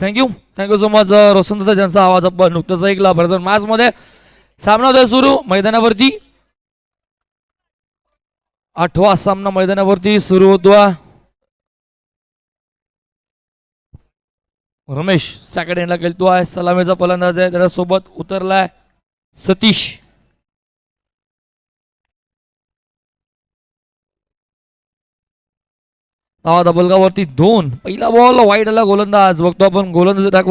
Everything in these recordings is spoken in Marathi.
Thank you thank you so much Roshan ज्यांचा आवाज आपण नुकतंच ऐकला. प्रेझेंट मॅचमध्ये सामना होतोय सुरू. मैदानावरती आठवा सामना मैदानावरती सुरू होतो रमेश सेकंड गेलतो आहे सलामीचा फलंदाज आहे. त्याच्यासोबत उतरलाय सतीश. धावा दबलगावरती दोन. पहिला बॉल वाईट आला गोलंदाज. बघतो आपण गोलंदाज ट्रॅक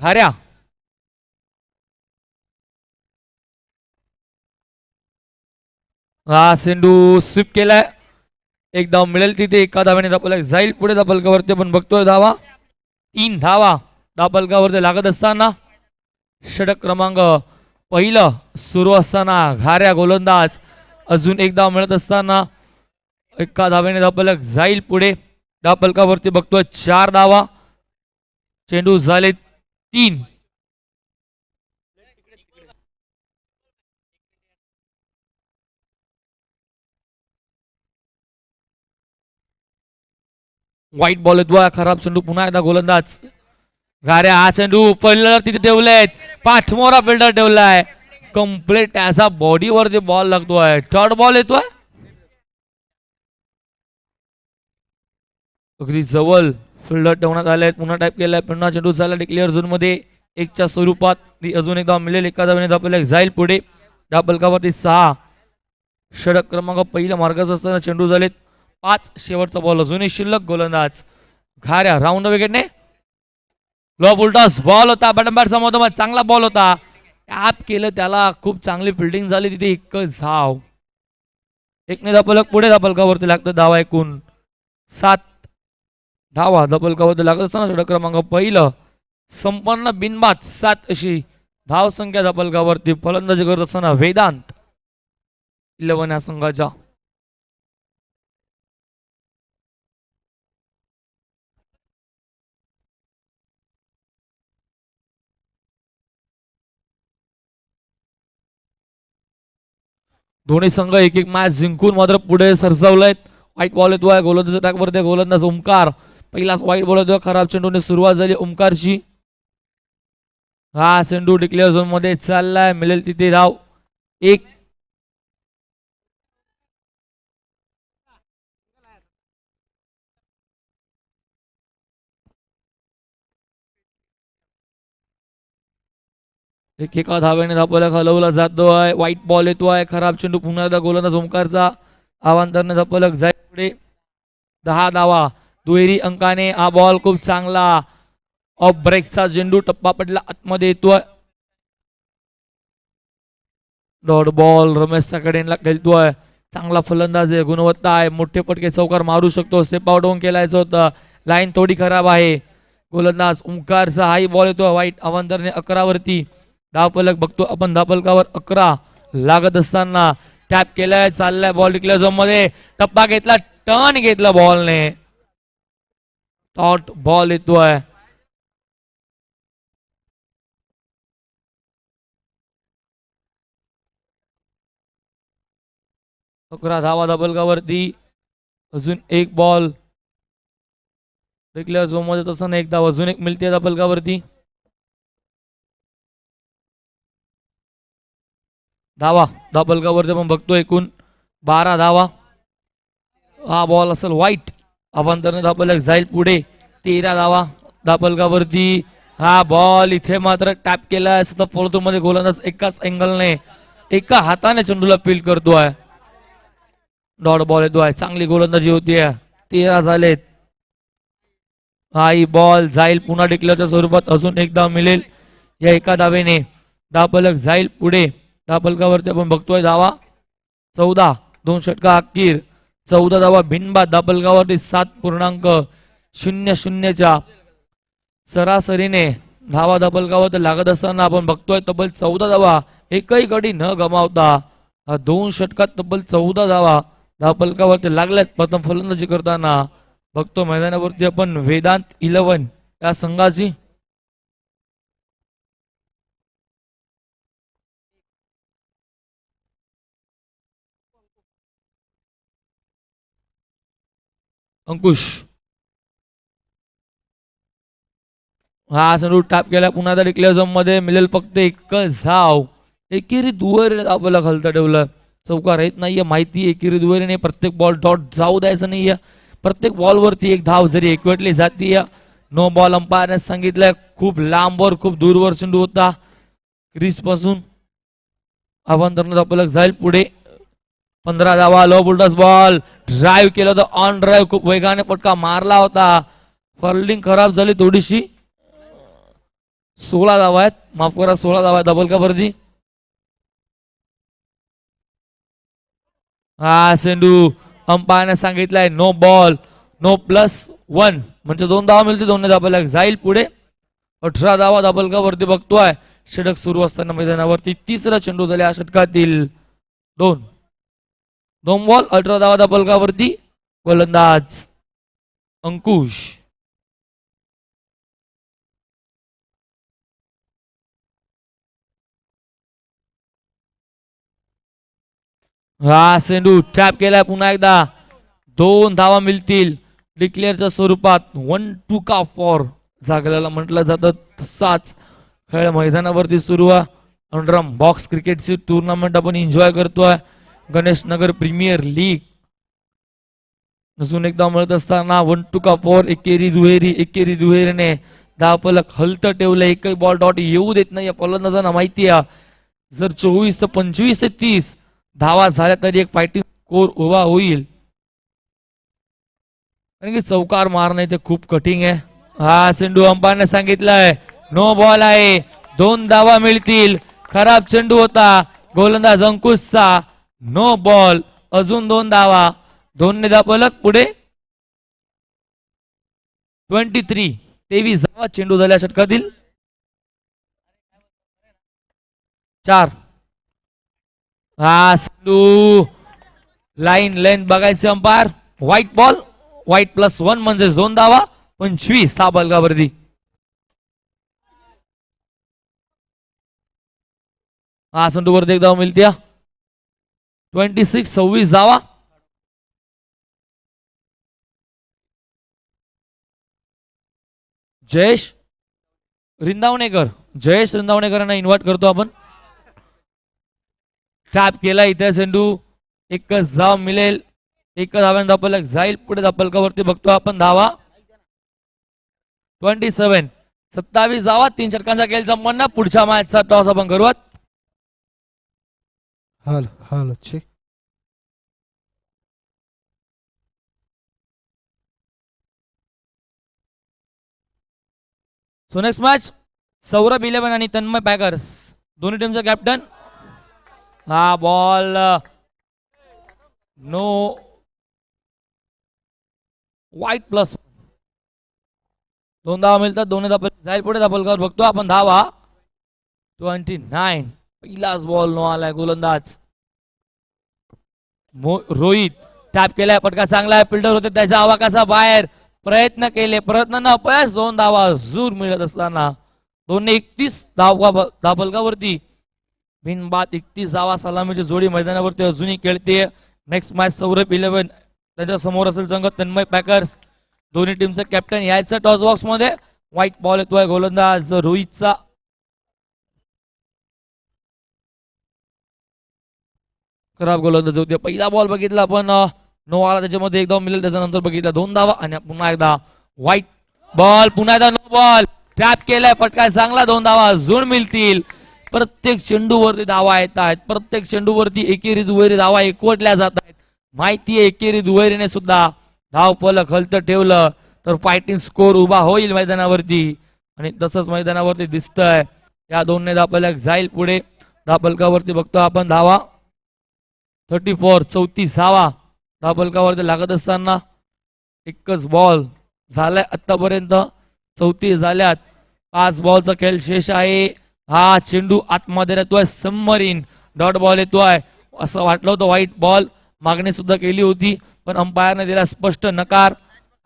घाऱ्या हा सेंडू स्विप केलाय. एक धाव मिळेल तिथे एका धाव्याने दाबला जाईल. पुढे दापलकावरती आपण बघतोय धावा. तीन धावा. दाबलकावरती लागत असताना षटक क्रमांक पहिलं सुरू असताना घाऱ्या गोलंदाज. अजून एक धाव मिळत असताना एका धाव्याने दापलक जाईल पुढे. दापलकावरती बघतोय चार धावा. चेंडू झाले तीन. वाईट बॉल येतो खराब चेंडू पुन्हा एकदा गोलंदाज. गाऱ्या हा चेंडू पहिलं तिथे ठेवलेत. पाठमोरा फिल्डर ठेवलाय. कंप्लीट त्याचा बॉडीवरती बॉल लागतोय. थर्ड बॉल येतोय. अगदी जवळ फिल्डर ठेवण्यात आले आहेत. पुन्हा टाईप केला आहे पुन्हा चेंडू झाला डिक्लेअर झोनमध्ये एकच्या स्वरूपात ती अजून एकदा मिळेल. एका धावेने दापल्या जाईल पुढे. दापलकावरती सहा. षडक क्रमांक पहिल्या मार्गाचा असताना चेंडू झालेत. पाच. शेवटचा बॉल अजूनही शिल्लक गोलंदाज. घाऱ्या राऊंड विकेटने लॉब उलटास बॉल होता. बटंबॅट समोर चांगला बॉल होता. टॅप केलं त्याला. खूप चांगली फिल्डिंग झाली तिथे. एक झाव एकने दापलक पुढे दापलकावरती लागतं. धावा एकूण. सात. धावा दापलकावरती लागत असताना षटक क्रमांक पहिलं संपन्न बिनबाद सात अशी धाव संख्या फलंदाजी करत असताना वेदांत इलेव्हन या संघाच्या. दोन्ही संघ एक एक मॅच जिंकून मात्र पुढे सरसावलेत. वाईट बॉल येतोय गोलंदाज टाकवरती गोलंदाज ओंकार. पहिलाच वाईट बॉल येतोय खराब चेंडूने सुरुवात झाली ओमकारची. हा चेंडू डिक्लेअर झोनमध्ये चाललाय मिळेल तिथे धाव. एक. एक एका धाव्याने धापल्या हलवला आहे. वाईट बॉल येतो आहे. खराब चेंडू पुन्हा एकदा गोलंदाज ओमकारचा. आवांतरने धपलक जाईल पुढे. दहा धावा. दुहेरी अंकाने हा बॉल खूप चांगला. ऑफ ब्रेकचा झेंडू टप्पा पडला आतमध्ये येतोय. डॉट बॉल रमेश साकडेला खेळतोय. चांगला फलंदाज आहे गुणवत्ता आहे. मोठे पटके चौकार मारू शकतो. स्टेप आउट होऊन केलायचं होतं. लाईन थोडी खराब आहे. गोलंदाज ओंकारचा हाही बॉल येतो वाईट अवांतरने अकरावरती. धावपलक बघतो आपण. धावपलकावर अकरा लागत असताना टॅप केलाय चाललाय बॉल टिकल्या झोनमध्ये. टप्पा घेतला टर्न घेतला बॉलने टॉट बॉल येतो आहे अकरा धावा धाबलकावरती अजून एक बॉल डिक्लेअर झोनमध्ये तसं एक धाव अजून एक मिळते धाबलकावरती धावा धबलकावरती आपण बघतो एकूण बारा धावा हा बॉल असेल वाईट अभांतरनं धापलक जाईल पुढे. तेरा धावा धापलकावरती हा बॉल इथे मात्र टॅप केलाय स्वतः फोर्थमध्ये गोलंदाज एकाच अँगलने एका हाताने चेंडूला फील करतोय डॉट बॉल येतो आहे. चांगली गोलंदाजी होतीये तेरा झालेत. हा ही बॉल जाईल पुन्हा डिक्लेअरच्या स्वरूपात. अजून एकदा मिळेल या एका धावेने. धापलक जाईल पुढे. धापलकावरती आपण बघतोय धावा. चौदा दोन षटका अखेर. चौदा धावा भिनबा दाबलगावरती सात पूर्णांक शून्य शून्यच्या सरासरीने धावा दापलगावर लागत असताना आपण बघतोय तब्बल चौदा धावा एकही गडी न गमावता हा दोन षटकात तब्बल चौदा धावा धापलकावरती लागल्यात. प्रथम फलंदाजी करताना बघतो मैदानावरती आपण वेदांत इलेव्हन या संघाची अंकुश. हा संदूर टाप केला पुन्हा तर डिक्लेअरमध्ये मिळेल फक्त एक झाव एकेरी दुहेरी आपल्याला खालतं ठेवलं. चौकार येत नाहीये माहिती एकेरी दुहेरीने प्रत्येक बॉल डॉट जाऊ द्यायचं नाहीये. प्रत्येक बॉलवरती एक धाव जरी एकवटली जातीय. नो बॉल अंपायरने सांगितलंय खूप लांबवर खूप दूरवर चेंडू होता. क्रीजपासून. आव्हान आपल्याला जाईल पुढे. पंधरा धावा लो बुलडस बॉल ड्राईव्ह केलं होतं ऑन ड्राईव्ह खूप वेगाने पटका मारला होता. फर्लिंग खराब झाली थोडीशी. सोळा धावा आहेत. माफ करा सोळा धावा आहेत. डबल का वरती हा सेंडू अंपायरने सांगितलंय. No ball no plus one म्हणजे दोन धावा मिळते दोन धाबाला जाईल पुढे. अठरा धावा दाबलका वरती बघतोय. षटक सुरू असताना मैदानावरती तिसरा चेंडू झाल्या षटकातील. दोन. दोन बॉल अठरा धावा डबल गोलंदाज अंकुश. हा सेंडू टॅप केलाय पुन्हा एकदा. दोन धावा मिळतील. डिक्लेअरच्या स्वरूपात वन टू का फॉर जागल्याला म्हटलं जातं. तसाच खेळ मैदानावरती सुरू आहे. अंडरम बॉक्स क्रिकेटची टुर्नामेंट आपण एन्जॉय करतोय. Ganeshnagar premier league. अजून एकदा म्हणत असताना वन टू का फोर एकेरी दुहेरी एकेरी दुहेरीने दहा पलक हलत ठेवलं. एकही बॉल डॉट येऊ देत नाही. या फलंदाजांना माहिती आहे. जर चोवीस ते पंचवीस ते तीस. धावा झाल्या तरी एक फायटिंग स्कोर उभा होईल. कारण की चौकार मारणं ते खूप कठीण आहे. हा चेंडू अंबाने सांगितलंय. नो बॉल आहे. दोन धावा मिळतील. खराब चेंडू होता. गोलंदाज अंकुशचा. नो बॉल अजून दोन धावा. दोन धापलक पुढे. ट्वेंटी थ्री तेवीस. धावा. चेंडू झाल्या षटकातील. चार. हा चेंडू. लाईन लाईन बघायचे umpire. Wide ball wide plus one म्हणजे दोन धावा. पंचवीस. हा बलगावरती हा संडू वरती एक धाव मिळते ट्वेंटी सिक्स सव्वीस जावा. जयेश रिंदावणेकर. जयेश रिंदावणेकरांना इन्व्हाइट करतो आपण. टॅप केला इथे झेंडू एकच जाव मिळेल. एकच धाव्याने धापलक जाईल पुढे धापलकावरती बघतो आपण धावा. Twenty seven. सत्तावीस जावा. तीन षटकांचा केल संपन्न. पुढच्या मॅचचा टॉस आपण करूयात. हाल हाल अच्छे। So next match Saurabh eleven आणि तन्मय पॅगर्स दोन्ही टीमचा कॅप्टन हा बॉल नो वाईट प्लस दोन धावा मिळतात दोन्ही धापल जाईल पुढे. धापलकावर बघतो आपण. धावा ट्वेंटी नाईन पहिलाच बॉल नो आलाय गोलंदाज. मो- रोहित टॅप केलाय पटका चांगला आहे फिल्डर होते त्याच्या आवाकाचा बाहेर. प्रयत्न केले प्रयत्न न अपयश दोन धावा जूर मिळत असताना. दोन एकतीस धावगा धाबलगावरती. बिनबाद एकतीस धावा सलामीची जोडी मैदानावरती अजूनही खेळते. नेक्स्ट मॅच सौरभ इलेव्हन त्याच्यासमोर असेल संघ तन्मय पॅकर्स दोन्ही टीमचं कॅप्टन यायचं टॉस बॉक्समध्ये. व्हाईट बॉल येतोय गोलंदाज रोहितचा. खराब गोलंदाज होते पहिला बॉल बघितला आपण नो आला त्याच्यामध्ये एक धाव मिळेल त्याच्यानंतर बघितला दोन धावा आणि पुन्हा एकदा व्हाईट बॉल पुन्हा एकदा नो बॉल टॅप केलाय पटकाय चांगला दोन धावा अजून मिळतील. प्रत्येक चेंडूवरती धावा येत आहेत प्रत्येक चेंडूवरती एकेरी दुहेरी धावा एकवटल्या जात आहेत माहिती आहे एकेरी दुहेरीने सुद्धा धाव पलक हलतं ठेवलं तर फायटिंग स्कोर उभा होईल मैदानावरती. आणि तसंच मैदानावरती दिसतंय. या दोनने धापलक जाईल पुढे. धापलकावरती बघतो आपण धावा. थर्टी फोर चौतीस धावा. धापलकावरती लागत असताना एकच बॉल झालाय आत्तापर्यंत चौतीस झाल्यात. पाच बॉलचा खेळ शेष आहे. हा चेंडू आतमध्ये येतोय सबमरीन डॉट बॉल येतोय. असं वाटलं होतं व्हाईट बॉल मागणी सुद्धा केली होती पण अंपायरने दिला स्पष्ट नकार.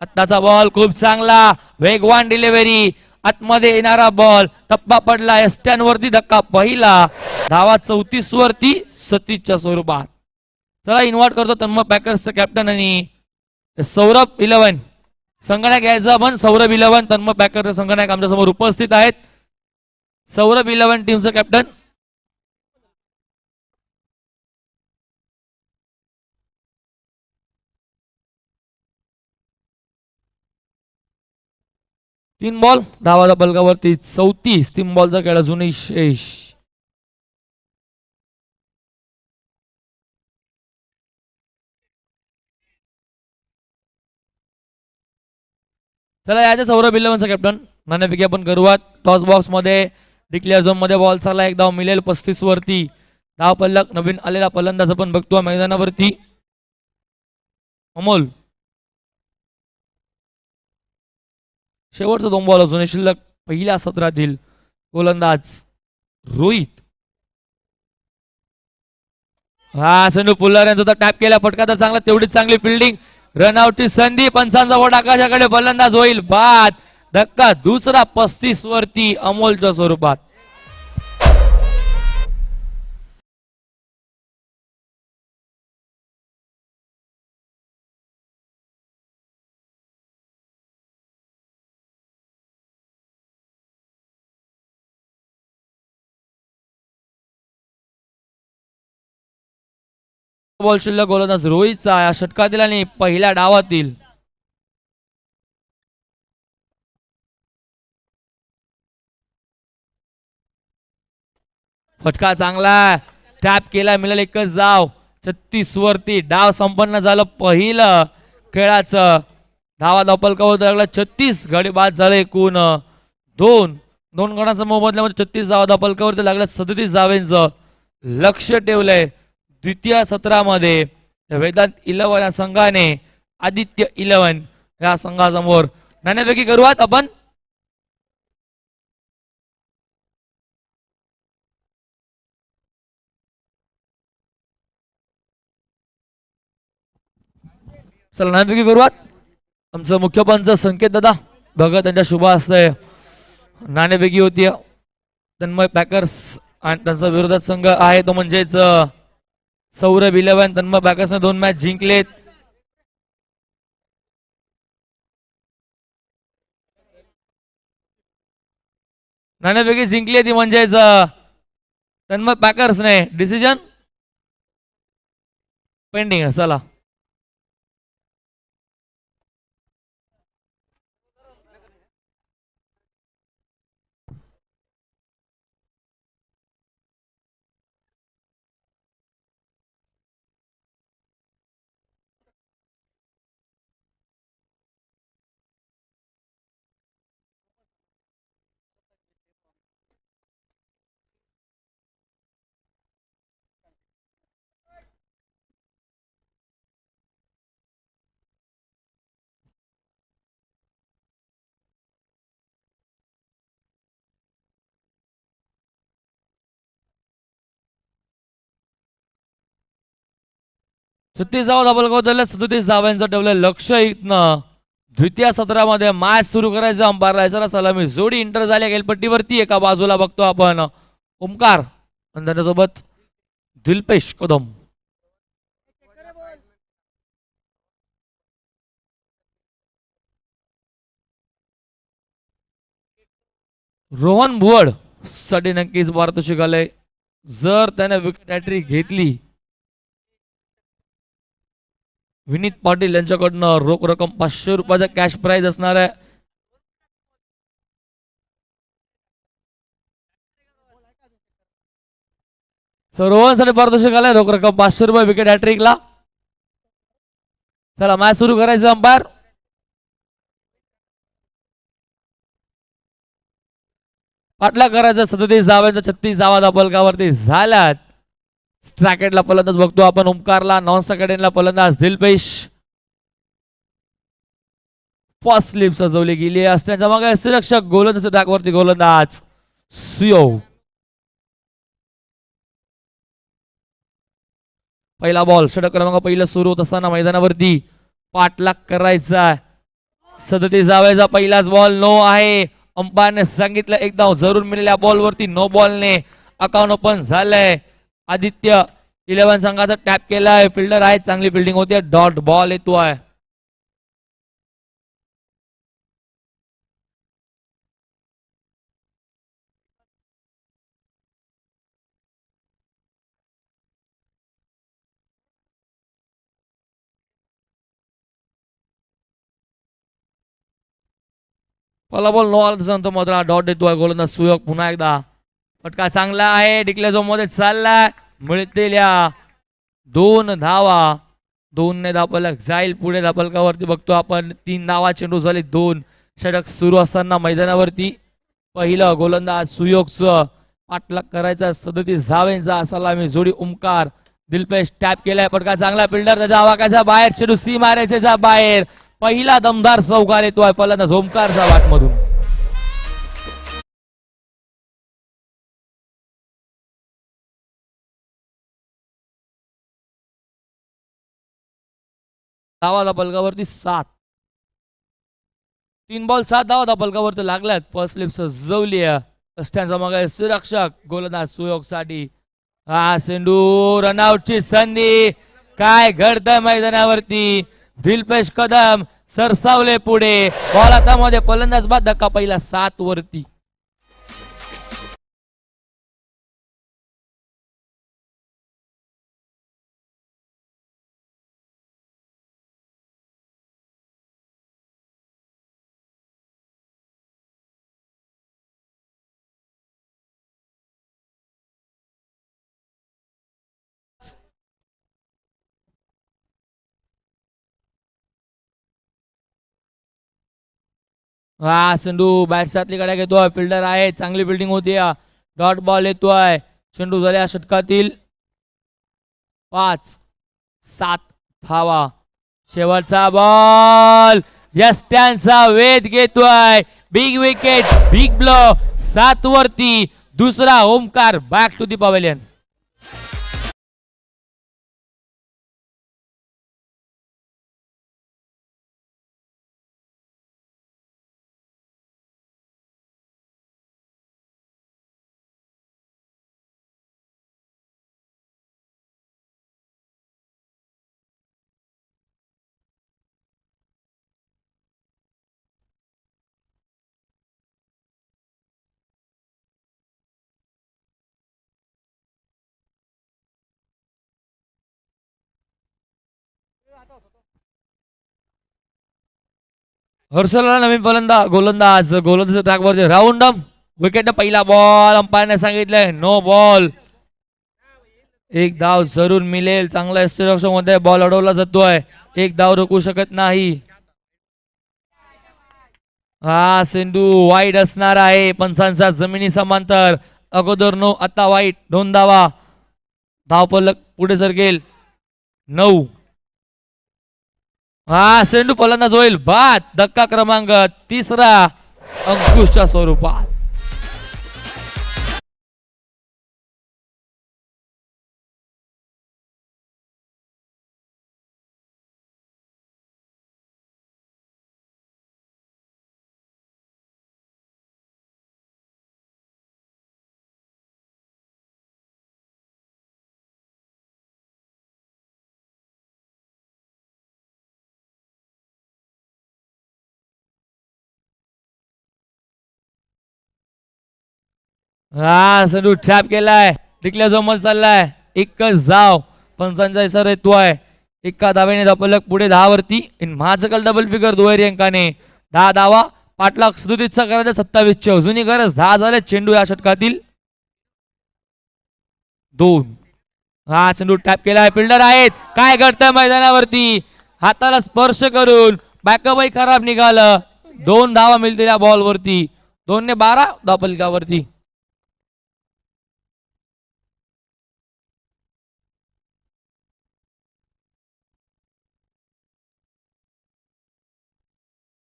आत्ताचा बॉल खूप चांगला. वेगवान डिलिव्हरी आतमध्ये येणारा बॉल टप्पा पडला. एस्टॅन वरती धक्का. पहिला. धावा चौतीस वरती सतीच्या स्वरूपात. चला इन्व्हाइट करतो तन्म पॅकर्सचं कॅप्टन आणि सौरभ इलेव्हन. संगणक यायचं पण सौरभ इलेव्हन तन्म पॅकर संगणक आमच्यासमोर उपस्थित आहेत. सौरभ इलेव्हन टीमचं कॅप्टन तीन बॉल धावाचा बलगावरती चौतीस. तीन बॉलचा खेळ अजूनही शेष. चला याच्या सौरभ इलेव्हनचा कॅप्टन नाण्यापैकी आपण करूयात. टॉस बॉक्समध्ये डिक्लेअर झोनमध्ये बॉल चालला एक धाव मिळेल पस्तीस वरती. धाव पल्लक नवीन आलेला फलंदाज आपण बघतो मैदानावरती. अमोल. शेवटचा दोन बॉल अजून शिल्लक. पहिल्या सत्रातील गोलंदाज रोहित. हा संडू पुल्लार यांचा टॅप केला. फटका तर चांगला तेवढीच चांगली फिल्डिंग रनआउटची संधी पंचांचा वोट आकाशाकडे फलंदाज होईल. बाद. धक्का दुसरा पस्तीस वरती अमोलच्या स्वरूपात. बॉल शिल्लक गोलंदाज रोहितचा या षटकातील आणि पहिल्या डावातील. फटका चांगला टॅप केला मिळेल एकच जाव. छत्तीस वरती डाव संपन्न झालं पहिलं खेळाचं. धावा धावपलकावर लागला छत्तीस. गडी बाद झालं एकूण दोन. दोन गणाचा मोबदल्यामध्ये छत्तीस धावा धावपलकावरती लागलं सदतीस जावेंचं लक्ष ठेवलंय. द्वितीय सत्रामध्ये वेदांत इलेव्हन या संघाने आदित्य इलेव्हन या संघासमोर नाण्यापैकी करूयात आपण. चला नाण्यापैकी करूयात आमचं मुख्य पंच संकेत दादा बघा त्यांच्या शुभ असतंय नाणेपैकी होती. तन्मय पॅकर्स आणि त्यांचा विरोधात संघ आहे तो म्हणजेच सौरभ इलेव्हन तन्म पॅकर्सने दोन मॅच जिंकलेत. नाण्यापैकी जिंकली ती म्हणजेच अं, तन्मय पॅकर्सने. डिसिजन पेंडिंग चला. छत्तीस धावा डबल गोदरला सदोतीस धावांचं ठेवलं लक्ष इथनं. द्वितीय सत्रामध्ये मॅच सुरू करायचं अंपायरला. इशारा सलामी जोडी इंटर झाली. गेलपट्टीवरती एका बाजूला बघतो आपण. ओमकार आणि त्याच्यासोबत दिलपेश कदम. रोहन भुवडसाठी नक्कीच भारत शिकालय जर त्याने विकेट हॅट्रिक घेतली विनीत पाटील यांच्याकडनं रोख रक्कम पाचशे रुपयाचा कॅश प्राईज असणार आहे. सर रोहनसाठी पारदर्शक आलाय. रोख रक्कम पाचशे रुपये विकेट हॅट्रिकला चला मॅच सुरू करायचं अंपायर. पाटला करायचा सदतीस धावांचा छत्तीस धावा दाबलकावरती झाल्यात. स्ट्रॅकेटला फलंदाज बघतो आपण. ओमकारला नॉन स्ट्रॅकेटला फलंदाज दिलपेश फर्स्ट स्लिप सजवली गेली असण्याच्या मागे सुरक्षक गोलंदाज डाकवरती गोलंदाज. सुयो. पहिला बॉल षटक क्रमांक पहिलं सुरू होत असताना मैदानावरती पाठलाग करायचा सदती जावायचा पहिलाच बॉल नो आहे. अंपायरने सांगितलं एक धाव जरूर मिळालेल्या बॉलवरती नो बॉलने अकाउंट ओपन झालंय. आदित्य इलेवन संघाचा टॅप केला आहे फिल्डर आहे चांगली फिल्डिंग होते डॉट बॉल येतो आहे. फलाबॉल नो आला तसं मोदरा. डॉट देतो आहे गोलंदाज सुयोग पुन्हा एकदा. फटका चांगला आहे. डिक्लेअर झोनमध्ये चाललाय मिळतेल्या दोन धावा. दोनने धापलक जाईल पुढे धापलकावरती. बघतो आपण तीन धावा चेंडू झाले दोन. षटक सुरू असताना मैदानावरती पहिलं गोलंदाज सुयोगचं. पाठलाग करायचा सदतीस धावेंचा मी जोडी ओमकार दिलपेश टॅप केलाय पटका चांगला. फिल्डर त्याच्या आवाकाचा बाहेर चेंडू सी मारायच्या बाहेर. पहिला दमदार चौकार येतोय पहिल्यांदा झोमकारचा वाटमधून. धावाला बलगावरती सात. तीन बॉल सात धावा त्या पलकावरती लागल्यात फर्स्ट स्लिप सजवली स्टँडचा मग सुरक्षक. गोलंदाज सुयोगसाठी हा सेंडू रनआउटची संधी. काय घडतंय मैदानावरती? दिलपेश कदम सरसावले पुढे. बॉल आता मध्ये फलंदाज बाद धक्का पहिला सात वरती हा चेंडू बॅट्सातली कडे घेतोय. फिल्डर आहे चांगली फिल्डिंग होती. डॉट बॉल येतोय. चेंडू झाल्या षटकातील पाच सात धावा. शेवटचा बॉल या स्टँडचा वेध घेतोय. बिग विकेट बिग ब्लॉ सात वरती दुसरा Omkar back to the pavilion हर्षलला नवीन फलंदा गोलंदाज गोलंदाज ट्रॅकवरती. राऊंड विकेट पहिला बॉल अंपायरने सांगितलंय नो बॉल एक धाव जरूर मिळेल. चांगल्या मध्ये बॉल अडवला जातोय. एक धाव रोखू शकत नाही. हा सिंधू वाईट असणार आहे पंचांचा जमिनी समांतर. अगोदर नो आता वाईट दोन धावा. धाव पलक पुढे सरकेल नऊ. हा सेंडू फलंदाज होईल बाद धक्का क्रमांक तिसरा अंकुशच्या स्वरूपात. हा सडू ठॅप केलाय. टिकल्या जमल चाललाय. एकच जाव. पंचांचा इशारा येतोय एका धावेने धपलक पुढे दहा वरती महाचकल डबल फिगर दुहेरी अंकाने. दहा धावा पाठलाग सुरुतीचा करायचा सत्तावीसची. अजूनही गरज. दहा झाले चेंडू या षटकातील. दोन. हा चेंडू टॅप केलाय. फिल्डर आहेत. काय घडतंय मैदानावरती? हाताला स्पर्श करून बॅकअपही खराब निघालं. दोन धावा मिळतील या बॉलवरती दोन ने बारा धापलकावरती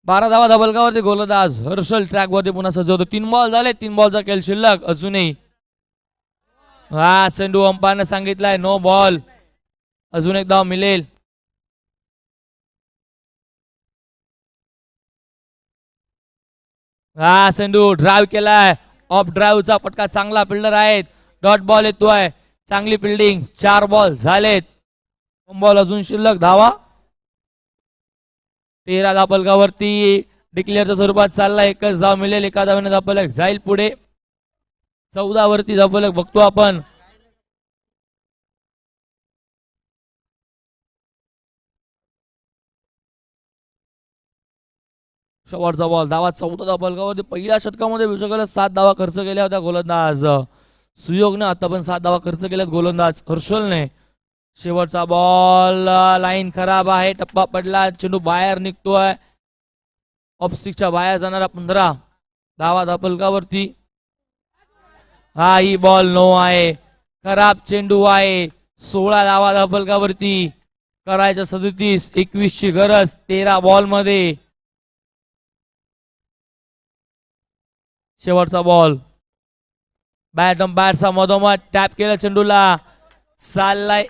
बारा धावा धबलगावरती गोलंदाज हर्षल ट्रॅक वरती पुन्हा सजवतो तीन बॉल झाले तीन बॉलचा खेळ शिल्लक अजूनही. हा चेंडू अंपायरने सांगितलाय नो बॉल अजून एक धाव मिळेल. हा चेंडू ड्राईव्ह केलाय. ऑफ ड्राईव्हचा पटका चांगला फिल्डर आहेत. डॉट बॉल येतोय. चांगली फिल्डिंग चार बॉल झालेत. बॉल अजून शिल्लक. धावा. तेरा धापलकावरती डिक्लेअरच्या स्वरूपात चालला एकच धाव मिळेल एका धावेने धापलक जाईल पुढे. चौदा वरती धापलक बघतो आपण. शेवटचा बॉल धावा चौथा धापलकावरती पहिल्या षटकामध्ये विश्वकाला सात धावा खर्च केल्या होत्या गोलंदाज. सुयोगने आता पण सात धावा खर्च केल्यात गोलंदाज हर्षलने. शेवटचा बॉल लाईन खराब आहे टप्पा पडला चेंडू बाहेर निघतोय. ऑफस्टिकच्या बाहेर जाणारा पंधरा. धावा धापलकावरती हा ही बॉल नो आहे. खराब चेंडू आहे. सोळा धावा धापलकावरती करायच्या सदतीस एकवीस ची गरज तेरा बॉलमध्ये. शेवटचा बॉल बॅटम बॅटचा मधोमध टॅप केला चेंडूला. चाललाय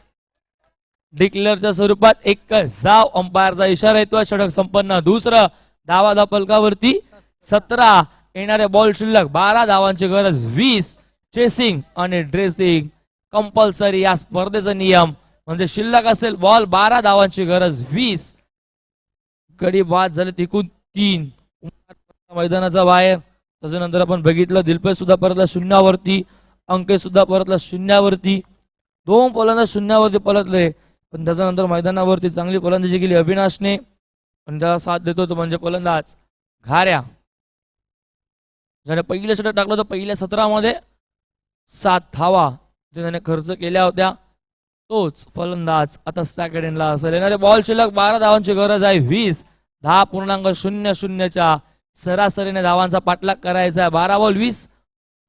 डिक्लेअरच्या स्वरूपात एक जाव अंपायरचा इशारा येतो षटक संपन्न. दुसरं धावा धापलकावरती सतरा. येणारे बॉल शिल्लक बारा. धावांची गरज वीस. चेसिंग आणि ड्रेसिंग कंपल्सरी या स्पर्धेचा नियम. म्हणजे शिल्लक असेल बॉल बारा. धावांची गरज वीस. कडी बाद झाले तिकून तीन. मैदानाचा बाहेर. त्याच्यानंतर आपण बघितलं दिलपे सुद्धा परतला शून्यावरती. अंकेश सुद्धा परतला शून्यावरती. दोन फलंदाज शून्यावरती पलटले. पण त्याच्यानंतर मैदानावरती चांगली फलंदाजी केली अविनाशने. पण त्याला साथ देतो तो म्हणजे फलंदाज. घाऱ्या. ज्याने पहिले षटक टाकलं होतं पहिल्या सतरामध्ये सात धावा. त्याने खर्च केल्या होत्या. तोच फलंदाज आता स्टॅकेडेनला असेल. येणारे बॉल शिल्लक बारा धावांची गरज आहे. वीस. दहा पूर्णांक शून्य शून्यच्या सरासरीने धावांचा पाठलाग करायचा आहे. बारा बॉल वीस.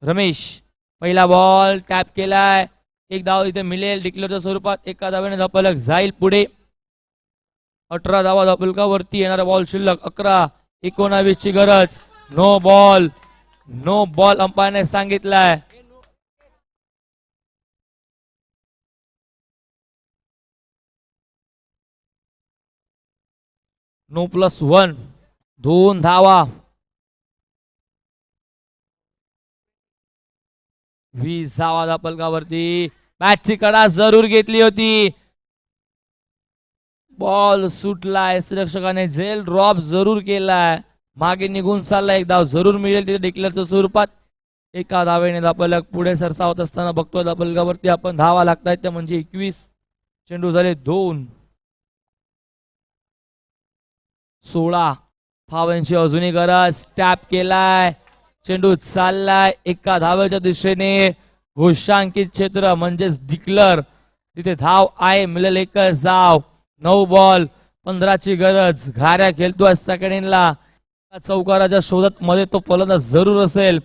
रमेश. पहिला बॉल टॅप केलाय. एक धाव इथे मिळेल. डिक्लेअरच्या स्वरूपात एका धावेने धापलक जाईल पुढे. अठरा धावा धापलकावरती येणारा बॉल शिल्लक अकरा. एकोणावीस ची गरज. नो बॉल नो बॉल अंपायरने सांगितलाय. नो प्लस वन दोन धावा. वीस धावा धापलकावरती मॅचची कडा जरूर घेतली होती. बॉल सुटलाय. सुरक्षकाने झेल ड्रॉप जरूर केलाय. मागे निघून चाललाय. एक धाव जरूर मिळेल तिथे डिक्लेअरच्या स्वरूपात. एका धावेने दापलक पुढे सरसावत असताना बघतोय दापलकावरती आपण धावा लागतायत. त्या म्हणजे एकवीस. चेंडू झाले दोन. सोळा. धावांची अजूनही गरज. टॅप केलाय. चेंडू चाललाय एका धावेच्या दिशेने. घोषांकित क्षेत्र म्हणजेच डिक्लर. तिथे धाव आहे मिळेल एकच धाव नऊ बॉल पंधराची गरज. घाऱ्या खेळतोय सेकंडला चौकाराच्या शोधात मध्ये तो फलंदाज जरूर असेल.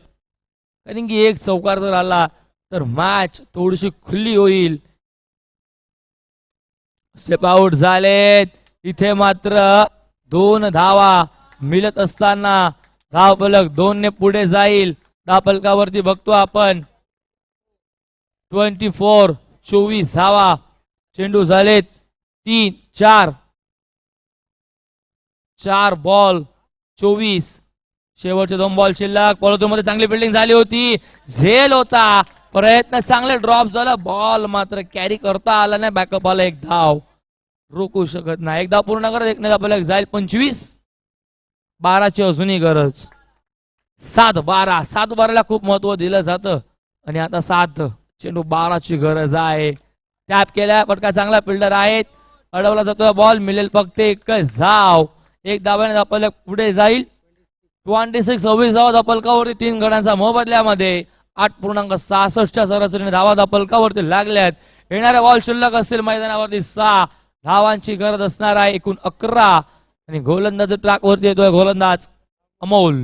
कारण की एक चौकार जर आला तर मॅच थोडीशी खुली होईल. स्टेप आउट झालेत. इथे मात्र दोन धावा मिळत असताना धाव फलक दोन ने पुढे जाईल. दहा फलकावरती बघतो आपण. ट्वेंटी फोर चोवीस धावा चेंडू झालेत. तीन चार. चार बॉल चोवीस. शेवटचे दोन बॉल शिल्लक. पॉलिथून मध्ये चांगली फिल्डिंग झाली होती. झेल होता. प्रयत्न चांगले ड्रॉप झाला. बॉल मात्र कॅरी करता आला नाही. बॅकअप आला एक धाव. रोखू शकत नाही. एकदा पूर्ण करत एक नाही आपल्याला जाईल. पंचवीस. बाराची अजूनही गरज. सात बारा. सात बाराला खूप महत्त्व दिलं जातं. आणि आता सात चेंडू बाराची गरज आहे. टॅप केल्या फटका चांगला फिल्डर आहेत. अडवला जातो बॉल मिळेल फक्त एक जाव. एक धावाने आपल्याला पुढे जाईल. ट्वेंटी सिक्स सव्वीस धावा धापलकावरती तीन गडांचा मोबदल्यामध्ये आठ पूर्णांक सहासष्टच्या सरासरीने धावा धापलकावरती लागल्यात. येणाऱ्या बॉल शिल्लक असतील मैदानावरती सहा. धावांची गरज असणार आहे. एकूण अकरा. आणि गोलंदाज ट्रॅकवरती येतोय गोलंदाज अमोल.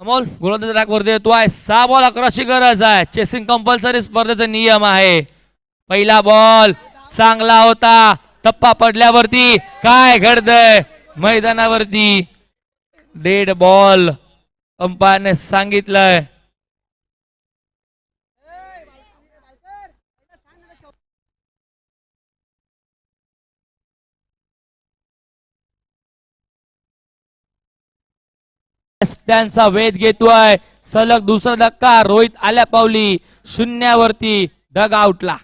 अमोल गोलंदाज ट्रॅकवरती येतोय. सहा बॉल अकराची गरज आहे. चेसिंग कंपल्सरी स्पर्धेचा नियम आहे. पहिला बॉल चांगला होता. टप्पा पडल्यावरती काय घडतंय? मैदानावरती. डेड बॉल अंपायरने सांगितलंय. त्यांचा वेध घेतोय. सलग दुसरा धक्का रोहित आल्या पावली. शून्यावरती डग आउटला.